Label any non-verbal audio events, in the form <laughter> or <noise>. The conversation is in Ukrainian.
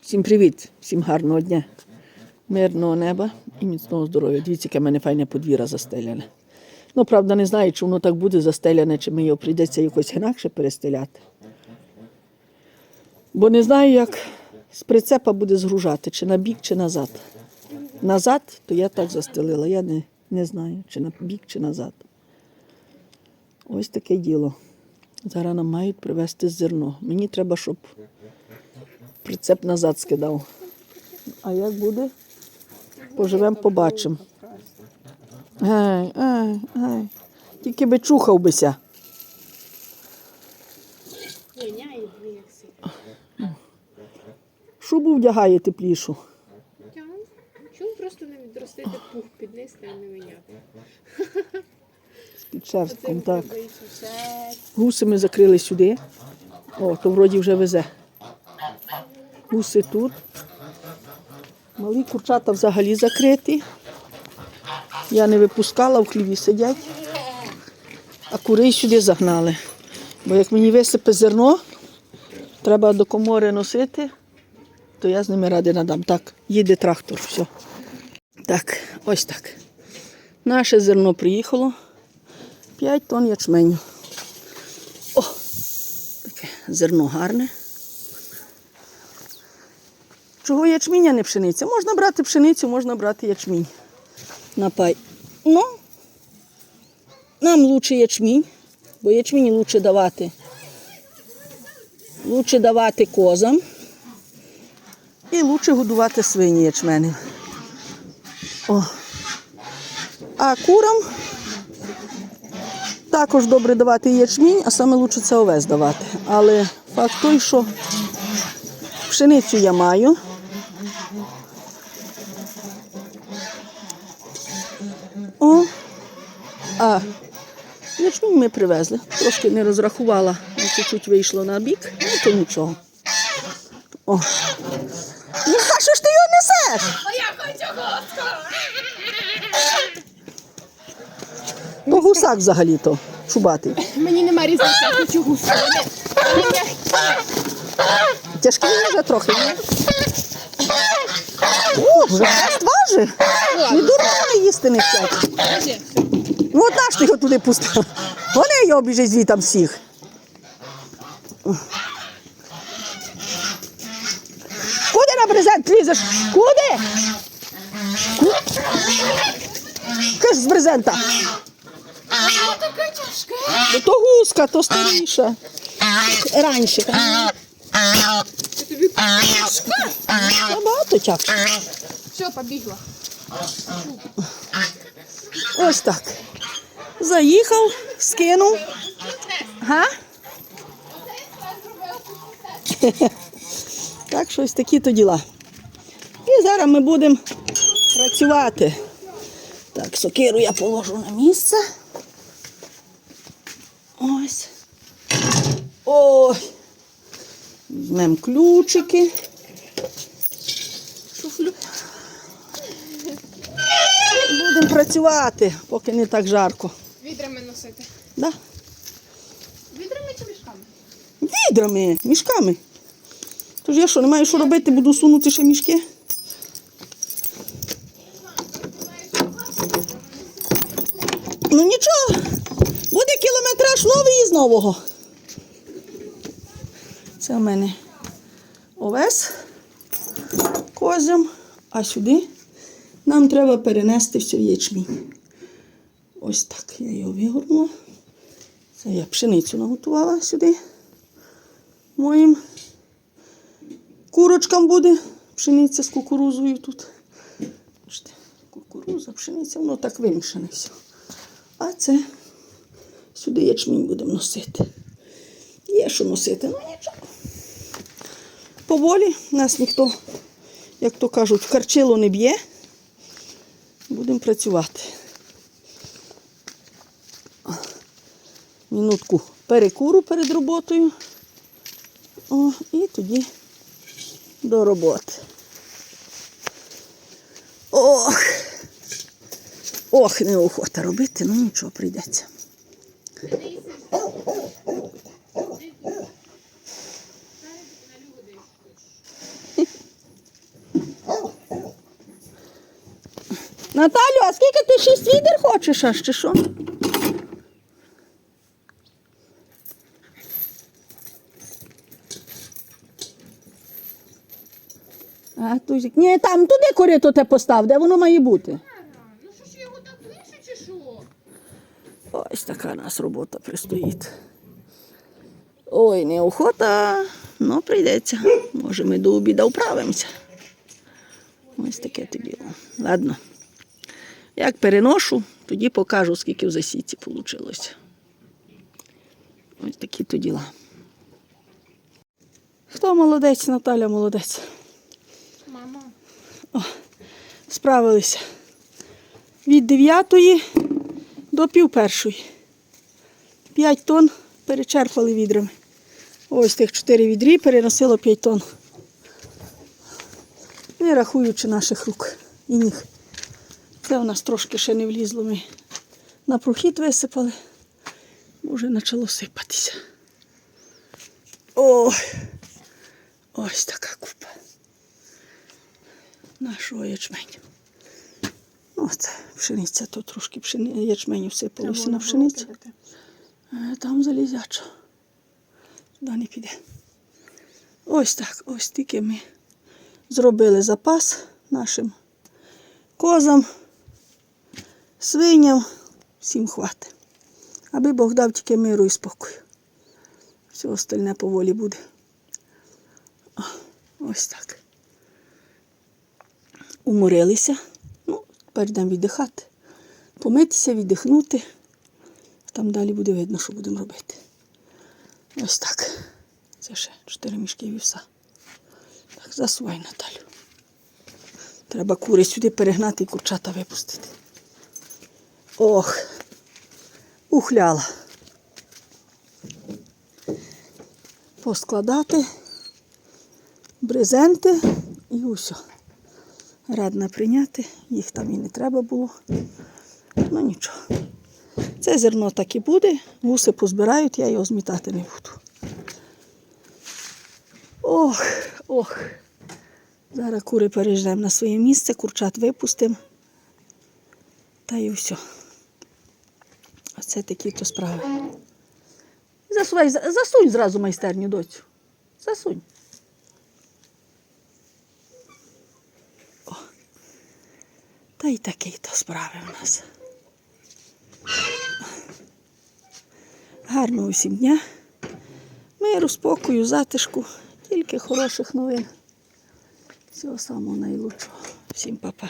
Всім привіт, всім гарного дня, мирного неба і міцного здоров'я. Дивіться, яке в мене файне подвір'я застеляне. Ну, правда, не знаю, чи воно так буде застеляне, чи мені прийдеться якось інакше перестеляти. Бо не знаю, як з прицепа буде згружати, чи на бік, чи назад. Назад, то я так застелила. Я не, не знаю, чи на бік, чи назад. Ось таке діло. Зараз нам мають привезти зерно. Мені треба, щоб прицеп назад скидав. А як буде? Поживемо, побачимо. Ай, ай, ай. Тільки би чухав бися. Шубу вдягає теплішу. Чому просто не відростити пух під низ та не виняти? Під шерстком, так. Гуси ми закрили сюди. О, то вроді вже везе. Гуси тут. Малі курчата взагалі закриті. Я не випускала, в хліві сидять. А курей сюди загнали. Бо як мені висипе зерно, треба до комори носити, то я з ними ради надам. Так, їде трактор, все. Так, ось так. Наше зерно приїхало. 5 тонн ячменю. О, таке зерно гарне. Чого ячмінь, а не пшениця? Можна брати пшеницю, можна брати ячмінь. На пай. Ну, нам лучше ячмінь, бо ячмінь лучше давати. Лучше давати козам і лучше годувати свині ячменем. О. А курам також добре давати ячмінь, а саме лучше це овес давати. Але факт той, що пшеницю я маю. О, а ячмінь ми привезли. Трошки не розрахувала, ну, чуть-чуть вийшло на бік, ну то нічого. О. Ну, а що ж ти його несеш? А я хочу гостку! То гусак взагалі-то, чубатий. Мені нема різниці, я хочу гуску. Тяжкий вже трохи, ні? Вже важить. Не дурно їсти не хочуть. Ну от наш ти його туди пустив. Вони його біжать звітам всіх. Куди на брезент лізеш? Куди? Ку- Киш з брезента. Ну, То гуска, то старіша. Раніше. Тобі. Набагато тягше. Все, побігла. Ось так. Заїхав, скинув. Га? <laughs> Так, що ось такі то діла. І зараз ми будемо працювати. Так, сокиру я положу на місце. Ось. Ой. Візьмемо ключики. Шуфлю. Працювати, поки не так жарко. Відрами носити. Да? Відрами чи мішками? Відрами, мішками. Тож я що, не маю що робити, буду сунути ще мішки. Ну нічого, буде кілометраж новий із нового. Це в мене овес козям, а сюди нам треба перенести все в ячмінь. Ось так я його вигорнула. Це я пшеницю наготувала сюди. Моїм курочкам буде пшениця з кукурузою тут. Кукуруза, пшениця, воно так вимішане все. А це сюди ячмінь будемо носити. Є що носити, ну нічого. Поволі нас ніхто, як то кажуть, в карчило не б'є. Будемо працювати. Минутку перекуру перед роботою. О, і тоді до роботи. Ох. Ох, неохота робити, ну нічого прийдеться. Наталю, а скільки ти шість відер хочеш аж чи що? А, тузик. Ні, там туди корито те постав, де воно має бути. Ну що ж його так вище чи що? Ось така нас робота пристоїть. Ой, неохота, ну прийдеться. Може, ми до обіду вправимося. Ось таке то діло. Ладно. Як переношу, тоді покажу, скільки в засідці вийшло. Ось такі то діла. Хто молодець, Наталя молодець. Мама. Справилися. Від 9 до пів першої. 5 тонн перечерпали відрами. Ось тих 4 відрі переносило 5 тонн. Не рахуючи наших рук і ніг. Це у нас трошки ще не влізло. Ми на прохід висипали. Може почало сипатися. Ой, ось така купа нашого ячменю. От, пшениця, то трошки пшени... ячменю всипалося на пшеницю. Е, Там залізячо. Туди не піде. Ось так, ось тільки ми зробили запас нашим козам, свиням, всім хватить. Аби Бог дав тільки миру і спокою. Все остальне поволі буде. О, Ось так уморилися. Ну, тепер йдемо віддихати. Помитися, віддихнути. Там далі буде видно, що будемо робити. Ось так. Це ще чотири мішки вівса. Так, засувай Наталю. Треба кури сюди перегнати і курчата випустити. Ох, ухляла. Поскладати брезенти і усе. Радна прийняти, їх там і не треба було. Ну нічого. Це зерно так і буде, вуси позбирають, я його змітати не буду. Ох, ох. Зараз кури перейдемо на своє місце, курчат випустимо. Та і все. Оце такі то справи. Засувай, засунь зразу майстерню доцю. Засунь. Та й такий то справи в нас. Гарного усім дня. Миру, спокою, затишку, тільки хороших новин. Всього самого найлучшого. Всім па-па.